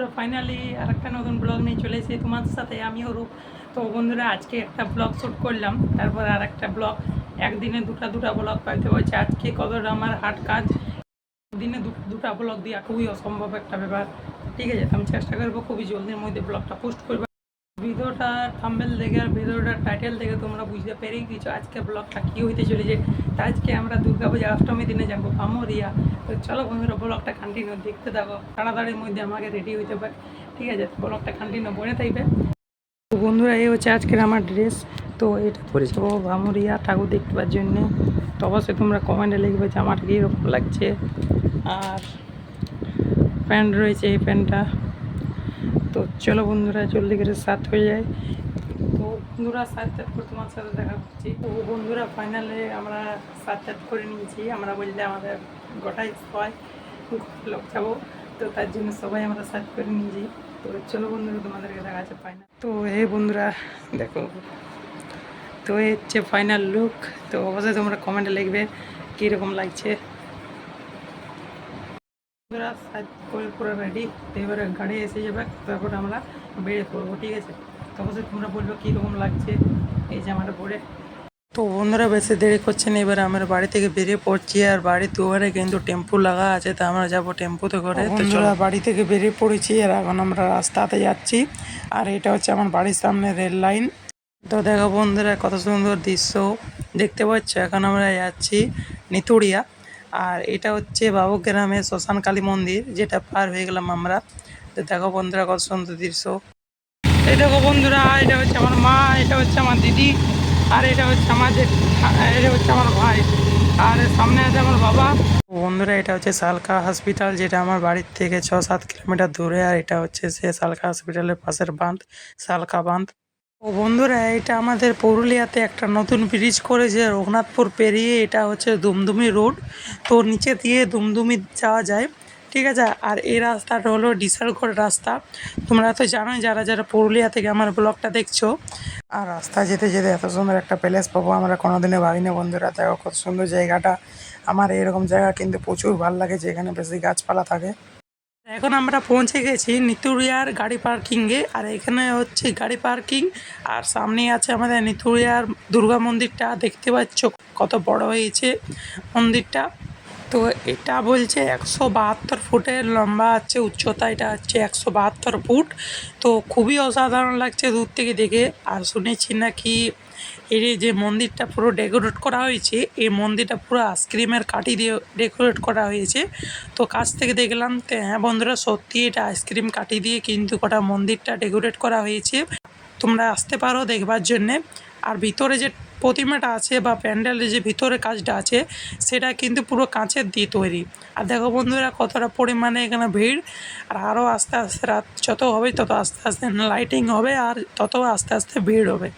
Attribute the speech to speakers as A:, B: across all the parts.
A: বন্ধুরা ফাইনালি আর একটা নতুন ব্লগ নিয়ে চলে এসেছি তোমাদের সাথে। আমিও রূপ। তো বন্ধুরা, আজকে একটা ব্লগ শ্যুট করলাম। তারপর আর একটা ব্লগ একদিনে দুটা দুটা ব্লগ পাইতে হয়েছে। আজকে কতটা আমার হাট কাজ? দিনে দুটো দুটা ব্লগ দেওয়া খুবই অসম্ভব একটা ব্যাপার। ঠিক আছে, আমি চেষ্টা করব খুবই জলদির মধ্যে ব্লগটা পোস্ট করব ভিডিওটা থাম্বেল দেখে আর ভিডিওটার টাইটেল দেখে তোমরা বুঝতে পেরেই কিছু আজকে ব্লগটা কী হইতে চলেছে। তা আজকে আমরা দুর্গা পূজা অষ্টমী দিনে যাব আমরিয়া তো চলো বন্ধুরা ব্লগটা কন্টিনিউ দেখতে থাকো। তাড়াতাড়ির মধ্যে আমাকে রেডি হইতে পারে ঠিক আছে ব্লগটা কন্টিনিউ বনে থাকবে। তো বন্ধুরা এই হচ্ছে আজকের আমার ড্রেস তো এটা পরে যাব ভামুরিয়া ঠাকুর দেখবার জন্যে। তো অবশ্যই তোমরা কমেন্টে লিখবে যে আমার কীরকম লাগছে। আর প্যান্ট রয়েছে এই প্যান্টটা চলো বন্ধুরা, জলদি করে সাত হয়ে যায়। তো বন্ধুরা সাত চাত করে তোমার সাথে দেখা করছি। তো বন্ধুরা ফাইনালে আমরা সাত চাত করে নিয়েছি। আমরা বললে আমাদের গোটাই সবাই লোক যাব। তো তার জন্য সবাই আমরা সাত করে নিয়েছি। তো চলো বন্ধুরা, তোমাদেরকে দেখা যাচ্ছে ফাইনাল তো এই বন্ধুরা, দেখো। তো এই হচ্ছে ফাইনাল লুক তো অবশ্যই তোমরা কমেন্টে লিখবে কীরকম লাগছে। বন্ধুরা সাজ করে পুরো রেডি এবারে গাড়ি এসে যাবে তারপর আমরা বেরিয়ে পড়ব ঠিক আছে? তো অবশ্যই তোমরা বলবে কীরকম লাগছে এই জামাটা পরে। তো বন্ধুরা বেশি দেরি করছে না এবার আমরা বাড়ি থেকে বেরিয়ে পড়ছি আর বাড়ির দুয়ারে কিন্তু টেম্পু লাগা আছে তা আমরা যাব টেম্পুতে করে। তো চলো। বাড়ি থেকে বেরিয়ে পড়েছি আর এখন আমরা রাস্তাতে যাচ্ছি আর এটা হচ্ছে আমার বাড়ির সামনে রেল লাইন। তো দেখো বন্ধুরা কত সুন্দর দৃশ্য দেখতে পাচ্ছ? এখন আমরা যাচ্ছি নিতুড়িয়া আর এটা হচ্ছে বাবুগ্রামের শ্মশান কালী মন্দির, যেটা পার হয়ে গেলাম আমরা। তো দেখো বন্ধুরা কত সুন্দর দৃশ্য। এই দেখো বন্ধুরা, এটা হচ্ছে আমার মা, এটা হচ্ছে আমার দিদি, আর এটা হচ্ছে আমার এটা হচ্ছে আমার ভাই, আর সামনে আছে আমার বাবা। বন্ধুরা, এটা হচ্ছে সালকা হসপিটাল, যেটা আমার বাড়ির থেকে ছ সাত কিলোমিটার দূরে, আর এটা হচ্ছে সে সালকা হসপিটালের পাশের বাঁধ, সালকা বাঁধ। ও বন্ধুরা, এটা আমাদের পুরুলিয়াতে একটা নতুন ব্রিজ করেছে রঘুনাথপুর পেরিয়ে। এটা হচ্ছে দুমদুমি রোড তো নিচে দিয়ে দুমদুমি যাওয়া যায়। ঠিক আছে? আর এই রাস্তাটা হলো ডিসালগড় রাস্তা। তোমরা তো জানোই, যারা যারা পুরুলিয়া থেকে আমার ব্লগটা দেখছ, আর রাস্তা যেতে যেতে এত সুন্দর একটা প্যালেস পাবো, আমরা কোনোদিনে ভাবিনি বন্ধুরা। দেখো, কত সুন্দর জায়গাটা। আমার এরকম জায়গা কিন্তু প্রচুর ভালো লাগে, যেখানে বেশি গাছপালা থাকে। এখন আমরা পৌঁছে গেছি নিতুরিয়ার গাড়ি পার্কিংয়ে, আর এখানে হচ্ছে গাড়ি পার্কিং, আর সামনে আছে আমাদের নিতুরিয়ার দুর্গা মন্দিরটা। দেখতে পাচ্ছ কত বড় হয়েছে মন্দিরটা। তো এটা বলছে একশো বাহাত্তর ফুটের লম্বা আছে, উচ্চতা এটা হচ্ছে একশো বাহাত্তর ফুট। তো খুবই অসাধারণ লাগছে দূর থেকে দেখে। আর শুনেছি নাকি এর যে মন্দিরটা পুরো ডেকোরেট করা হয়েছে, এই মন্দিরটা পুরো আইসক্রিমের কাঠি দিয়ে ডেকোরেট করা হয়েছে। তো কাছ থেকে দেখলাম তো হ্যাঁ বন্ধুরা, সত্যি এটা আইসক্রিম কাঠি দিয়ে কিন্তু কটা মন্দিরটা ডেকোরেট করা হয়েছে। তোমরা আসতে পারো দেখবার জন্যে। আর ভিতরে যে প্রতিমাটা আছে বা প্যান্ডেলের যে ভিতরে কাজটা আছে, সেটা কিন্তু পুরো কাঁচের দিয়ে তৈরি। আর দেখো বন্ধুরা, কতটা পরিমাণে এখানে ভিড়। আর আরও আস্তে আস্তে রাত যত হবে তত আস্তে আস্তে লাইটিং হবে আর তত আস্তে আস্তে ভিড় হবে।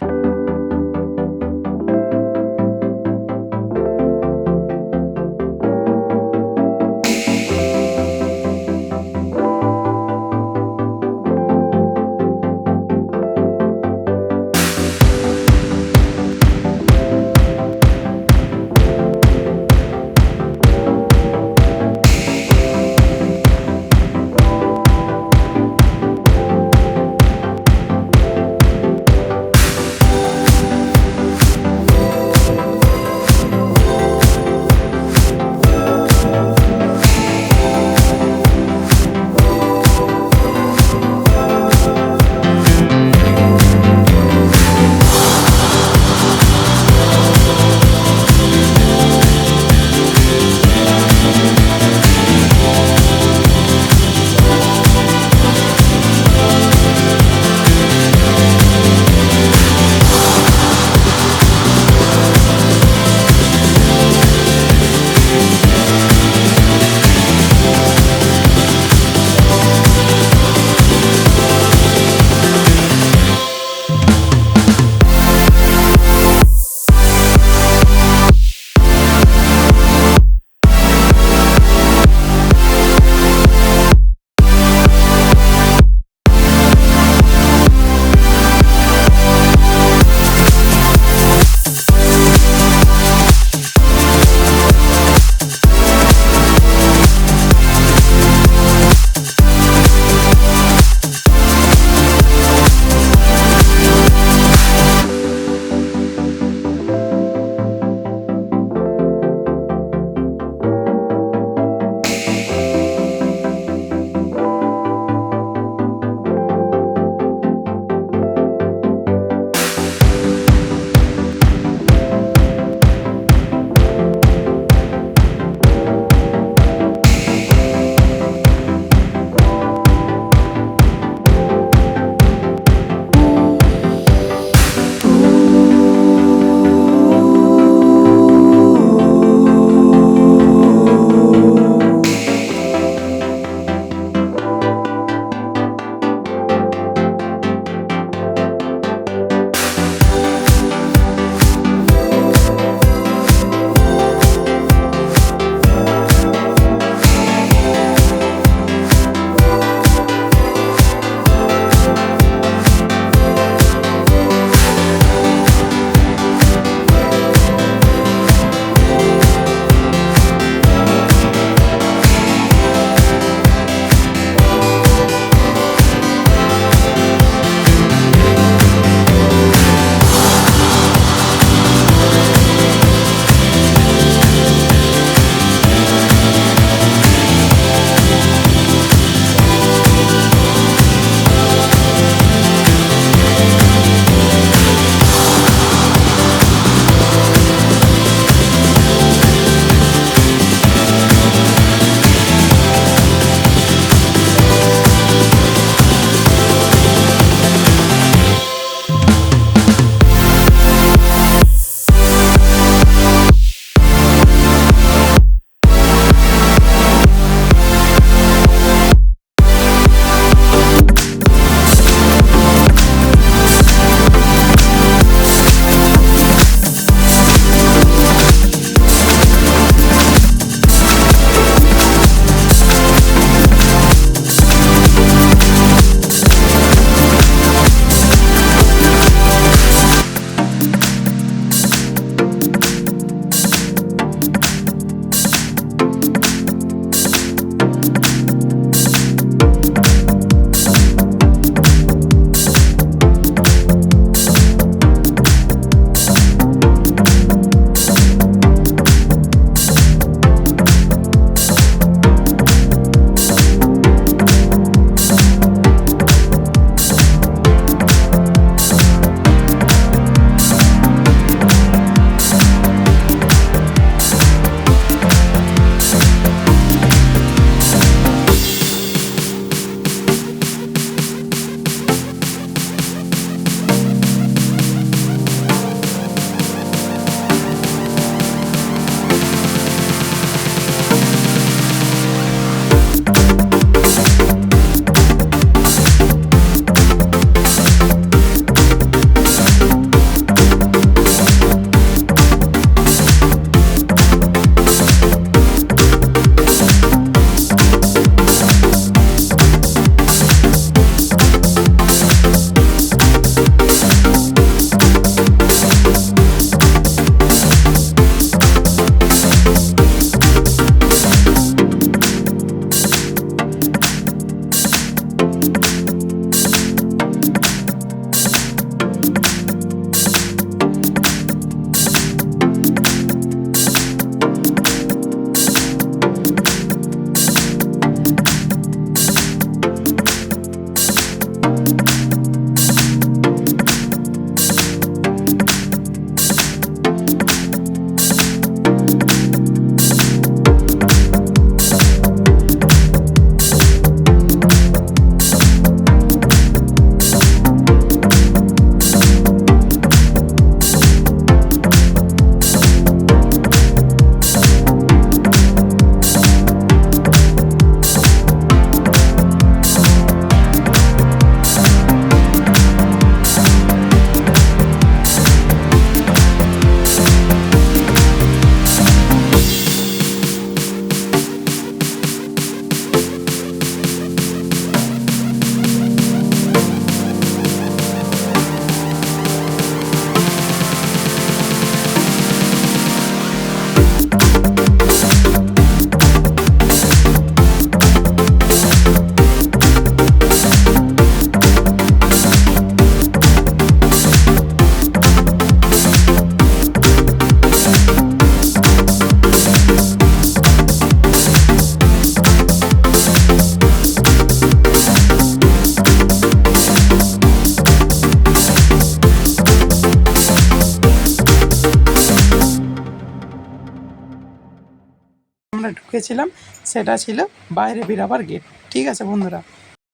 A: ঢুকেছিলাম সেটা ছিল বাইরে বেরাবার গেট ঠিক আছে বন্ধুরা?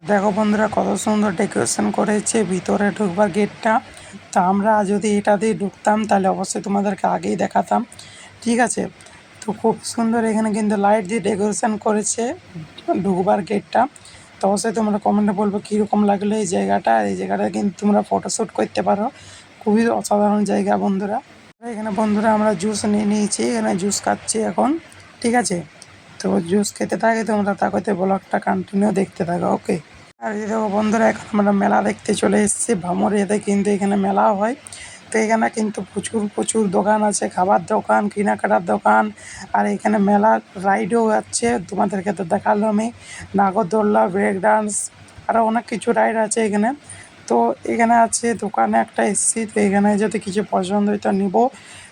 A: দেখো বন্ধুরা, কত সুন্দর ডেকোরেশন করেছে, ভিতরে ঢুকবার গেটটা তা আমরা যদি এটা দিয়ে ঢুকতাম, তাহলে অবশ্যই তোমাদেরকে আগেই দেখাতাম। ঠিক আছে? তো খুব সুন্দর এখানে কিন্তু লাইট দিয়ে ডেকোরেশন করেছে ঢুকবার গেটটা তো অবশ্যই তোমরা কমেন্টে বলব কীরকম লাগল এই জায়গাটা। এই জায়গাটা কিন্তু তোমরা ফটোশ্যুট করতে পারো। খুবই অসাধারণ জায়গা বন্ধুরা। এখানে বন্ধুরা আমরা জুস নিয়ে নিয়েছি, এখানে জুস খাচ্ছি এখন। ঠিক আছে? তো জুস খেতে থাকে তোমরা তাকতে ব্লগটা কন্টিনিউ দেখতে থাকো ওকে আর এই দেখো বন্ধুরা, এখন আমরা মেলা দেখতে চলে এসেছি, ভামরিয়াতে কিন্তু এখানে মেলা হয়। তো এখানে কিন্তু প্রচুর প্রচুর দোকান আছে, খাবার দোকান, কেনাকাটার দোকান, আর এখানে মেলা রাইডও আছে। তোমাদেরকে তো দেখাল আমি, নাগরদোল্লা ব্রেক ডান্স আরও অনেক কিছু রাইড আছে এখানে। তো এখানে আছে দোকানে একটা এসছি, তো এখানে যদি কিছু পছন্দ হয় তো নিবো।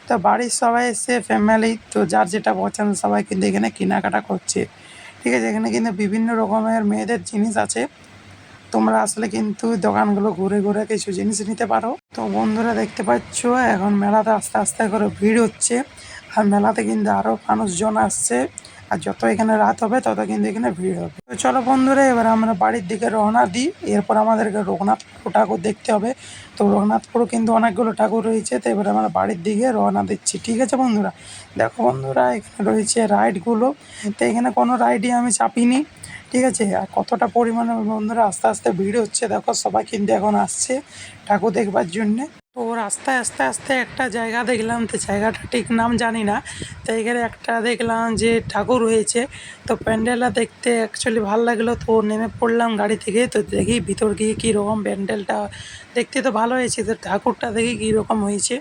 A: তো বাড়ির সবাই এসে ফ্যামিলি তো যার যেটা পছন্দ সবাই কিন্তু এখানে কেনাকাটা করছে। ঠিক আছে, এখানে কিন্তু বিভিন্ন রকমের মেয়েদের জিনিস আছে। তোমরা আসলে কিন্তু দোকানগুলো ঘুরে ঘুরে কিছু জিনিস নিতে পারো। তো বন্ধুরা দেখতে পাচ্ছ, এখন মেলাতে আস্তে আস্তে করে ভিড় হচ্ছে। আর মেলাতে কিন্তু আরও মানুষজন আসছে, আর যত এখানে রাত হবে, তত কিন্তু এখানে ভিড় হবে। তো চলো বন্ধুরা, এবার আমরা বাড়ির দিকে রওনা দিই। এরপর আমাদেরকে রঘুনাথপুর ঠাকুর দেখতে হবে। তো রঘুনাথপুরও কিন্তু অনেকগুলো ঠাকুর রয়েছে, তো এবার আমরা বাড়ির দিকে রওনা দিচ্ছি। ঠিক আছে বন্ধুরা? দেখো বন্ধুরা, এখানে রয়েছে রাইডগুলো। তো এখানে কোনো রাইডই আমি চাপিনি। ঠিক আছে? আর কতটা পরিমাণে বন্ধুরা আস্তে আস্তে ভিড় হচ্ছে, দেখো সবাই কিন্তু এখন আসছে ঠাকুর দেখবার জন্যে। তো রাস্তায় আস্তে আস্তে একটা জায়গা দেখলাম, তো জায়গাটা ঠিক নাম জানি না, তো এখানে একটা দেখলাম যে ঠাকুর হয়েছে, তো প্যান্ডেলটা দেখতে অ্যাকচুয়ালি ভালো লাগল, তো নেমে পড়লাম গাড়ি থেকে, তো দেখি ভিতর গিয়ে কীরকম প্যান্ডেলটা, দেখতে তো ভালো হয়েছে, তো ঠাকুরটা দেখি কীরকম হয়েছে।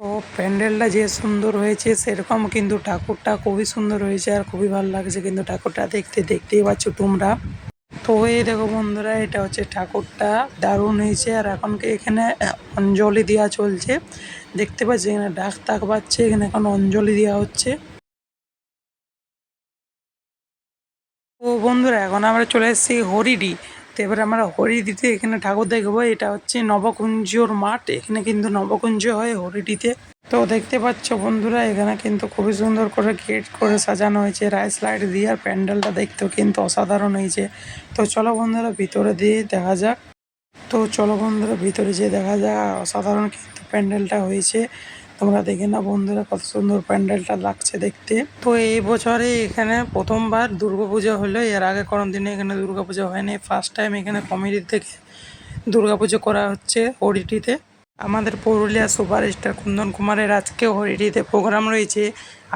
A: তো প্যান্ডেলটা যে সুন্দর হয়েছে, সেরকম কিন্তু ঠাকুরটা খুবই সুন্দর হয়েছে, আর খুবই ভালো লাগছে কিন্তু ঠাকুরটা দেখতে, দেখতেই পাচ্ছ তোমরা। তো এই দেখো বন্ধুরা, এটা হচ্ছে ঠাকুরটা। দারুণ হয়েছে। আর এখন কি এখানে অঞ্জলি দেওয়া চলছে। দেখতে পাচ্ছি এখানে ডাক তাক পাচ্ছে এখানে এখন অঞ্জলি দেওয়া হচ্ছে। ও বন্ধুরা, এখন আমরা চলে এসেছি হরিডি। তো এবার আমরা হরিডিতে এখানে ঠাকুর দেখব। এটা হচ্ছে নবকুঞ্জর মাঠ। এখানে কিন্তু নবকুঞ্জ হয় হরিডিতে। তো দেখতে পাচ্ছ বন্ধুরা, এখানে কিন্তু খুবই সুন্দর করে গেট করে সাজানো হয়েছে রাইস লাইট দিয়ে, আর প্যান্ডেলটা দেখতেও কিন্তু অসাধারণ হয়েছে। তো চলো বন্ধুরা, ভিতরে দিয়ে দেখা যাক। তো চলো বন্ধুরা, ভিতরে যেয়ে দেখা যাক, অসাধারণ কিন্তু প্যান্ডেলটা হয়েছে। তোমরা দেখে না বন্ধুরা, কত সুন্দর প্যান্ডেলটা লাগছে দেখতে। তো এই বছরে এখানে প্রথমবার দুর্গাপূজা হলো, এর আগে কোনো দিনে এখানে দুর্গাপূজা হয়নি। ফার্স্ট টাইম এখানে কমিটি থেকে দুর্গাপুজো করা হচ্ছে হরিটিতে আমাদের পুরুলিয়া সুপারস্টার কুন্দন কুমারের আজকে হরিডিতে প্রোগ্রাম রয়েছে।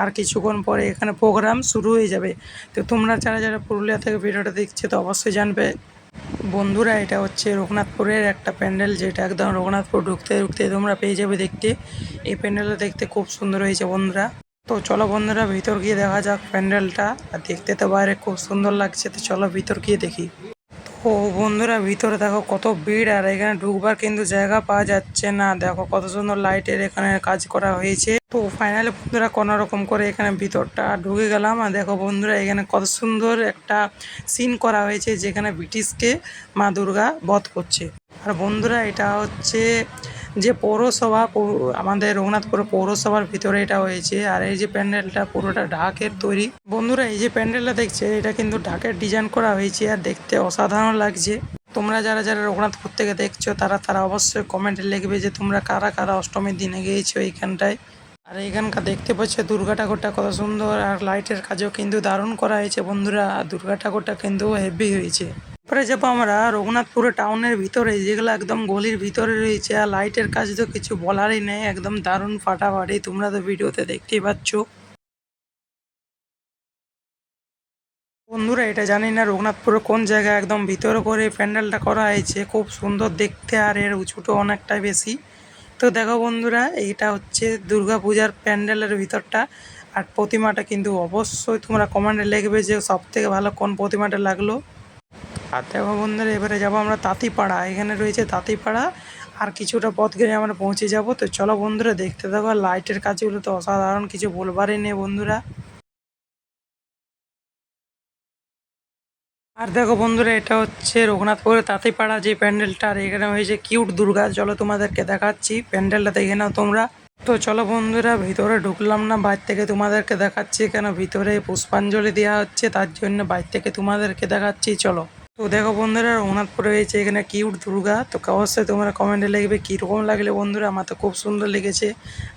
A: আর কিছুক্ষণ পরে এখানে প্রোগ্রাম শুরু হয়ে যাবে। তো তোমরা যারা যারা পুরুলিয়া থেকে ভিডিওটা দেখছ, তো অবশ্যই জানবে। বন্ধুরা, এটা হচ্ছে রঘুনাথপুরের একটা প্যান্ডেল যেটা একদম রঘুনাথপুর ঢুকতে ঢুকতে তোমরা পেয়ে যাবে দেখতে। এই প্যান্ডেলটা দেখতে খুব সুন্দর হয়েছে বন্ধুরা। তো চলো বন্ধুরা, ভিতর গিয়ে দেখা যাক প্যান্ডেলটা। আর দেখতে তো বাইরে খুব সুন্দর লাগছে, তো চলো ভিতর গিয়ে দেখি। তো বন্ধুরা, ভিতরে দেখো কত ভিড় আর এখানে ঢুকবার কিন্তু জায়গা পাওয়া যাচ্ছে না। দেখো কত সুন্দর লাইটের এখানে কাজ করা হয়েছে। তো ফাইনালি বন্ধুরা, কোনো রকম করে এখানে ভিতরটা ঢুকে গেলাম। আর দেখো বন্ধুরা, এখানে কত সুন্দর একটা সিন করা হয়েছে, যেখানে ব্রিটিশকে মা দুর্গা বধ করছে। আর বন্ধুরা, এটা হচ্ছে যে পৌরসভা আমাদের রঘুনাথপুর পৌরসভার ভিতরে এটা হয়েছে আর এই যে প্যান্ডেলটা পুরোটা ঢাকের তৈরি। বন্ধুরা, এই যে প্যান্ডেলটা দেখছে, এটা কিন্তু ঢাকের ডিজাইন করা হয়েছে আর দেখতে অসাধারণ লাগছে। তোমরা যারা যারা রঘুনাথপুর থেকে দেখছ, তারা তারা অবশ্যই কমেন্টে লিখবে যে তোমরা কারা কারা অষ্টমীর দিনে গিয়েছো এইখানটায়। আর এখানকার দেখতে পাচ্ছ দুর্গা ঠাকুরটা কত সুন্দর আর লাইটের কাজও কিন্তু দারুণ করা হয়েছে বন্ধুরা। আর দুর্গা ঠাকুরটা কিন্তু হেভি হয়েছে। পরে যাব আমরা রঘুনাথপুরে টাউনের ভিতরে, যেগুলো একদম গলির ভিতরে রয়েছে আর লাইটের কাজ তো কিছু বলারই নেই, একদম দারুণ ফাটাফাটি, তোমরা তো ভিডিওতে দেখতেই পাচ্ছ। বন্ধুরা, এটা জানি না রঘুনাথপুরের কোন জায়গায় একদম ভিতরে করে প্যান্ডেলটা করা হয়েছে, খুব সুন্দর দেখতে আর এর উঁচুটা অনেকটাই বেশি। তো দেখো বন্ধুরা, এইটা হচ্ছে দুর্গা পূজার প্যান্ডেলের ভিতরটা, আর প্রতিমাটা কিন্তু অবশ্যই তোমরা কমেন্টে লিখবে যে সব থেকে ভালো কোন প্রতিমাটা লাগল। আর দেখো বন্ধুরা, এবারে যাব আমরা তাঁতিপাড়া। এখানে রয়েছে তাঁতিপাড়া। আর কিছুটা পথ গেলে আমরা পৌঁছে যাব। তো চলো বন্ধুরা, দেখতে থাকো লাইটের কাজগুলো তো অসাধারণ, কিছু বলবারই নেই বন্ধুরা। আর দেখো বন্ধুরা, এটা হচ্ছে রঘুনাথপুরের তাঁতিপাড়া, যে প্যান্ডেলটা, আর এখানে হয়েছে কিউট দুর্গা। চলো তোমাদেরকে দেখাচ্ছি প্যান্ডেলটা, দেখে নাও তোমরা। তো চলো বন্ধুরা, ভিতরে ঢুকলাম না, বাইর থেকে তোমাদেরকে দেখাচ্ছি। কেন ভিতরে পুষ্পাঞ্জলি দেওয়া হচ্ছে, তার জন্য বাইর থেকে তোমাদেরকে দেখাচ্ছি। চলো। তো দেখো বন্ধুরা রঘুনাথ পরে রয়েছে এখানে কিউট দুর্গা। তো অবশ্যই তোমরা কমেন্টে লিখবে কীরকম লাগলে বন্ধুরা, আমার তো খুব সুন্দর লেগেছে।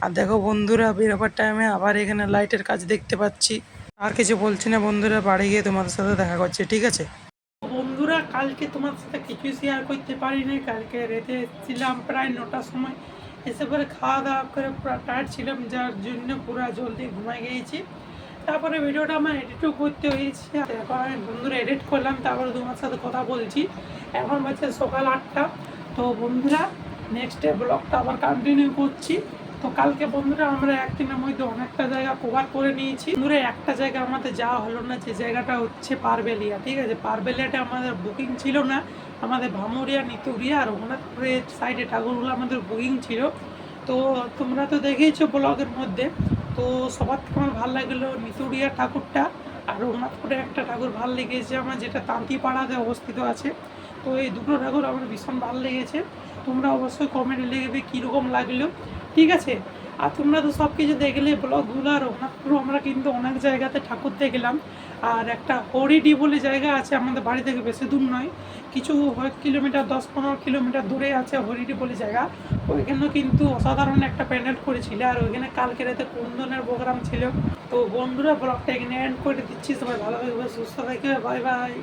A: আর দেখো বন্ধুরা, বেরোবার টাইমে আবার এখানে লাইটের কাজ দেখতে পাচ্ছি। আর কিছু বলছি না বন্ধুরা, বাড়ি গিয়ে তোমাদের সাথে দেখা করছে, ঠিক আছে? বন্ধুরা, কালকে তোমার সাথে কিছু শেয়ার করতে পারিনি। কালকে রেতে এসেছিলাম প্রায় নটার সময়। এসে পরে খাওয়া দাওয়া করে পুরো ছিলাম, যার জন্য পুরো জলদি ঘুমাই গিয়েছি। তারপরে ভিডিওটা আমার এডিটও করতে হয়েছে। এখন আমি বন্ধুরা এডিট করলাম, তারপরে তোমার সাথে কথা বলছি। এখন বাজছে সকাল আটটা। তো বন্ধুরা নেক্সট ডে ব্লগটা আবার কন্টিনিউ করছি। তো কালকে বন্ধুরা আমরা একদিনের মধ্যে অনেকটা জায়গা কভার করে নিয়েছি। বন্ধুরা, একটা জায়গা আমাদের যাওয়া হলো না, যে জায়গাটা হচ্ছে পারবেলিয়া, ঠিক আছে? পারবেলিয়াটা আমাদের বুকিং ছিল না। আমাদের ভামুরিয়া, নিতুরিয়া আর রঘুনাথপুরের সাইডে ঠাকুরগুলো আমাদের বুকিং ছিল। তো তোমরা তো দেখেইছো ব্লগের মধ্যে। তো সবার থেকে আমার ভালো লাগল নিতুরিয়া ঠাকুরটা আর রঘুনাথপুরে একটা ঠাকুর ভালো লেগেছে আমার, যেটা তাঁতিপাড়াতে অবস্থিত আছে। তো এই দুটো ঠাকুর আমার ভীষণ ভালো লেগেছে। তোমরা অবশ্যই কমেন্টে লিখবে কীরকম লাগল। ঠিক আছে? আর তোমরা তো সব কিছু দেখলে, ব্লগগুলো আর রঘুনাথপুর আমরা কিন্তু অনেক জায়গাতে ঠাকুর দেখলাম। আর একটা হরিডি বলে জায়গা আছে আমাদের বাড়ি থেকে বেশি দূর নয়। কিছু কিলোমিটার দশ পনেরো কিলোমিটার দূরে আছে হরিডি বলে জায়গা। ওইখানে কিন্তু অসাধারণ একটা প্যান্ডেল করেছিল আর ওইখানে কালকে রাতে কুন্দনের প্রোগ্রাম ছিল। তো বন্ধুরা ব্লগটা এখানে এন্ড করে দিচ্ছি। সবাই ভালো থাকবে, সুস্থ থাকবে বাই বাই